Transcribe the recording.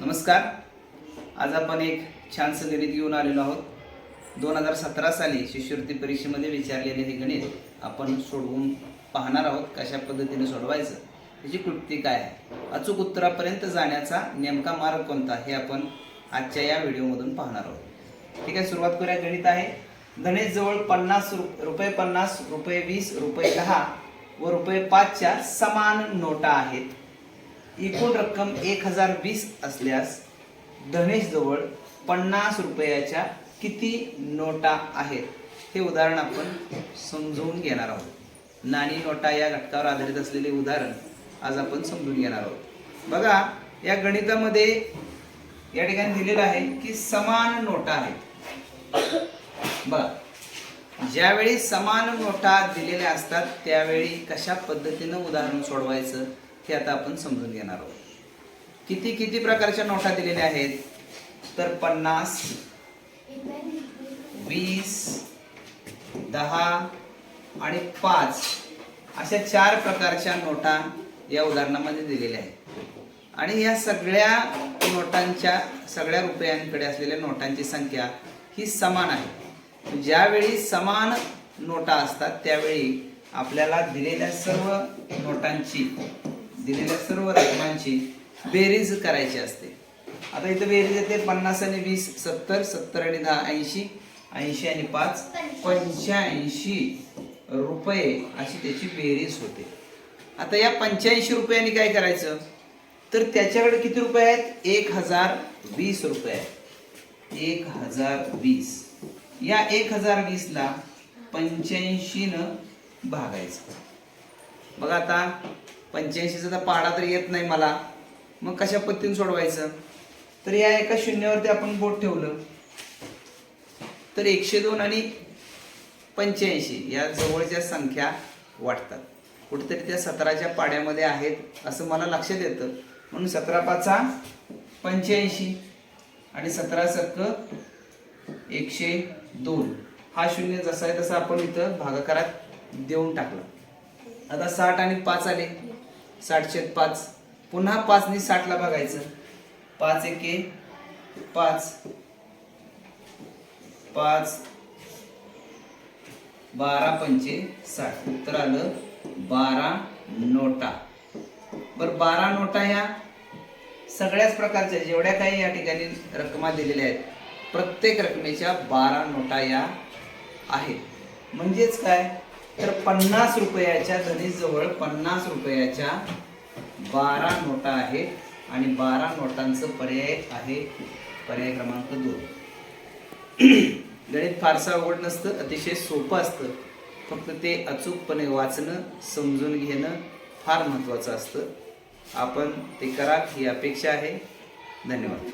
नमस्कार. आज आपण एक छानसं गणित घेऊन आलेलो आहोत. दोन हजार सतरा साली शिष्यवृत्ती परीक्षेमध्ये विचारलेले हे गणित आपण सोडवून पाहणार आहोत कशा पद्धतीने सोडवायचं त्याची कृती काय आहे अचूक उत्तरापर्यंत जाण्याचा नेमका मार्ग कोणता हे आपण आजच्या या व्हिडिओमधून पाहणार आहोत. ठीक आहे सुरुवात करूया. गणित आहे गणेश जवळ पन्नास रु- रुपये पन्नास रुपये वीस रुपये दहा व रुपये पाचच्या समान नोटा आहेत. एकूण रक्कम एक हजार वीस असल्यास धनेशजवळ पन्नास रुपयाच्या किती नोटा आहेत? हे उदाहरण आपण समजून घेणार आहोत. नाणी नोटा या घटकावर आधारित असलेले उदाहरण आज आपण समजून घेणार आहोत. बघा या गणितामध्ये या ठिकाणी दिलेलं आहे की समान नोटा आहेत. बघा ज्यावेळी समान नोटा दिलेल्या असतात त्यावेळी कशा पद्धतीनं उदाहरण सोडवायचं? हे आता आपण समजून घेणार आहोत. किती किती प्रकारच्या नोटा दिलेल्या आहेत? तर पन्नास वीस दहा आणि पाच अशा चार प्रकारच्या नोटा या उदाहरणामध्ये दिलेल्या आहेत. आणि या सगळ्या नोटांच्या सगळ्या रुपयांकडे असलेल्या नोटांची संख्या ही समान आहे. ज्यावेळी समान नोटा असतात त्यावेळी आपल्याला दिलेल्या सर्व नोटांची दिलेल्या सर्व रकमांची बेरीज करायची असते. आता इथं बेरीज येते पन्नास आणि वीस सत्तर सत्तर आणि दहा ऐंशी ऐंशी आणि पाच पंच्याऐंशी रुपये अशी त्याची बेरीज होते. आता या पंच्याऐंशी रुपयांनी काय करायचं? तर त्याच्याकडे किती रुपये आहेत? एक हजार वीस रुपये आहेत. एक हजार वीस. या एक हजार वीसला पंच्याऐंशीनं भागायचं. बघा आता पंच्याऐंशीचा तर पाडा तर येत नाही मला. मग कशा पद्धतीने सोडवायचं? तर या एका शून्यावरती आपण बोट ठेवलं. तर एकशे दोन आणि पंच्याऐंशी या जवळच्या संख्या वाटतात कुठेतरी त्या सतराच्या पाड्यामध्ये आहेत असं मला लक्षात येतं. म्हणून सतरा पाचा पंच्याऐंशी आणि सतरा सक्क एकशे दोन. हा शून्य जसा आहे तसा आपण इथं भागाकारात देऊन टाकला. आता साठ आणि पाच आले. साठशे पाच. पुन्हा पाचनी साठला बघायचं. पाच एके पाच. पाच. बारा पंचे साठ. उत्तर आलं बारा नोटा. बर बारा नोटा या सगळ्याच प्रकारच्या जेवढ्या काही या ठिकाणी रकमा दिलेल्या आहेत प्रत्येक रकमेच्या बारा नोटा या आहेत. म्हणजेच काय? तर पन्नास रुपयाच्या धनीजवळ पन्नास रुपयाच्या बारा नोटा आहेत आणि बारा नोटांचं पर्याय आहे. पर्याय क्रमांक दोन. गणित फारसं अवघड नसतं अतिशय सोपं असतं. फक्त ते अचूकपणे वाचणं समजून घेणं फार महत्त्वाचं असतं. आपण ते करा ही अपेक्षा आहे. धन्यवाद.